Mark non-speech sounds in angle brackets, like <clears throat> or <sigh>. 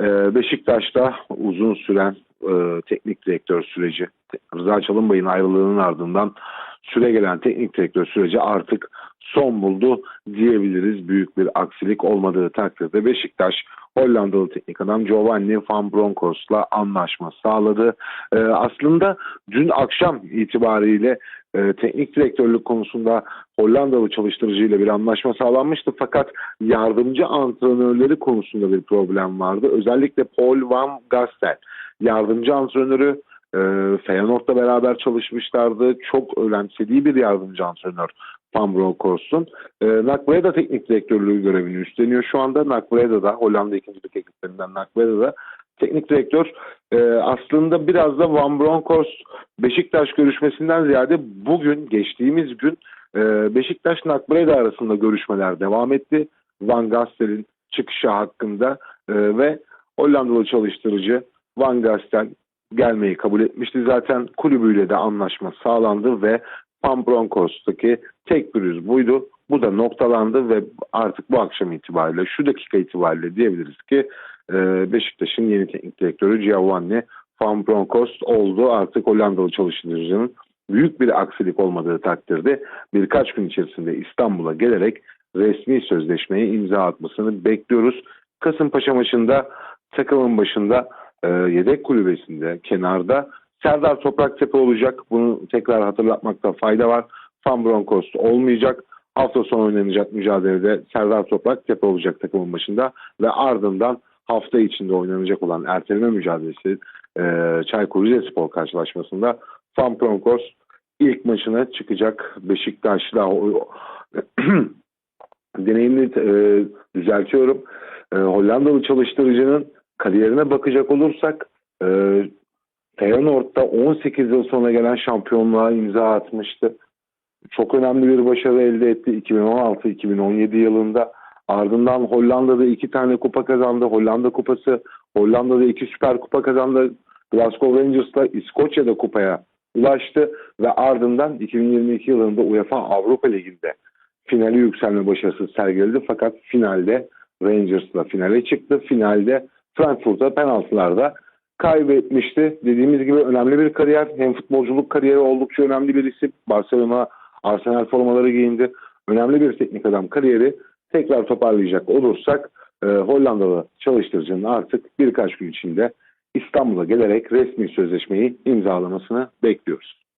Ee, Beşiktaş'ta uzun süren e, teknik direktör süreci, Rıza Çalınbay'ın ayrılığının ardından süre gelen teknik direktör süreci artık son buldu diyebiliriz. Büyük bir aksilik olmadığı takdirde Beşiktaş Hollandalı teknik adam Giovanni Van Bronckhorst'la anlaşma sağladı. Ee, aslında dün akşam itibariyle e, teknik direktörlük konusunda Hollandalı çalıştırıcıyla bir anlaşma sağlanmıştı fakat yardımcı antrenörleri konusunda bir problem vardı. Özellikle Paul Van Gastel yardımcı antrenörü e, Feyenoord'la beraber çalışmışlardı. Çok önemsediği bir yardımcı antrenör Van Bronckhorst'un. E, Nakbreda teknik direktörlüğü görevini üstleniyor şu anda. Nakbreda'da Hollanda ikincilik ekiplerinden Nakbreda'da teknik direktör e, aslında biraz da Van Bronckhorst Beşiktaş görüşmesinden ziyade bugün geçtiğimiz gün e, Beşiktaş Nakbreda arasında görüşmeler devam etti. Van Gastel'in çıkışı hakkında e, ve Hollandalı çalıştırıcı Van Gastel gelmeyi kabul etmişti. Zaten kulübüyle de anlaşma sağlandı ve Van Bronckhorst'taki tek pürüz buydu. Bu da noktalandı ve artık bu akşam itibariyle, şu dakika itibariyle diyebiliriz ki e, Beşiktaş'ın yeni teknik direktörü Giovanni Van Bronckhorst oldu. Artık Hollandalı çalıştırıcının büyük bir aksilik olmadığı takdirde birkaç gün içerisinde İstanbul'a gelerek resmi sözleşmeye imza atmasını bekliyoruz. Kasımpaşa maçında takımın başında e, yedek kulübesinde kenarda Serdar Topraktepe olacak. Bunu tekrar hatırlatmakta fayda var. Van Bronckhorst olmayacak. Hafta sonu oynanacak mücadelede Serdar Topraktepe olacak takımın başında ve ardından hafta içinde oynanacak olan erteleme mücadelesi e, Çaykur Rizespor karşılaşmasında Van Bronckhorst ilk maçına çıkacak Beşiktaş'la <clears throat> deneyimli e, düzeltiyorum. E, Hollandalı çalıştırıcının kariyerine bakacak olursak e, Feyenoord'da 18 yıl sonra gelen şampiyonluğa imza atmıştı. Çok önemli bir başarı elde etti 2016-2017 yılında. Ardından Hollanda'da iki tane kupa kazandı. Hollanda kupası, Hollanda'da iki süper kupa kazandı. Glasgow Rangers'la İskoçya'da kupaya ulaştı ve ardından 2022 yılında UEFA Avrupa Ligi'nde finali yükselme başarısı sergiledi. Fakat finalde Rangers'la finale çıktı. Finalde Frankfurt'a penaltılarda kaybetmişti. Dediğimiz gibi önemli bir kariyer. Hem futbolculuk kariyeri oldukça önemli bir isim. Barcelona, Arsenal formaları giyindi. Önemli bir teknik adam kariyeri. Tekrar toparlayacak olursak e, Hollandalı çalıştırıcının artık birkaç gün içinde İstanbul'a gelerek resmi sözleşmeyi imzalamasını bekliyoruz.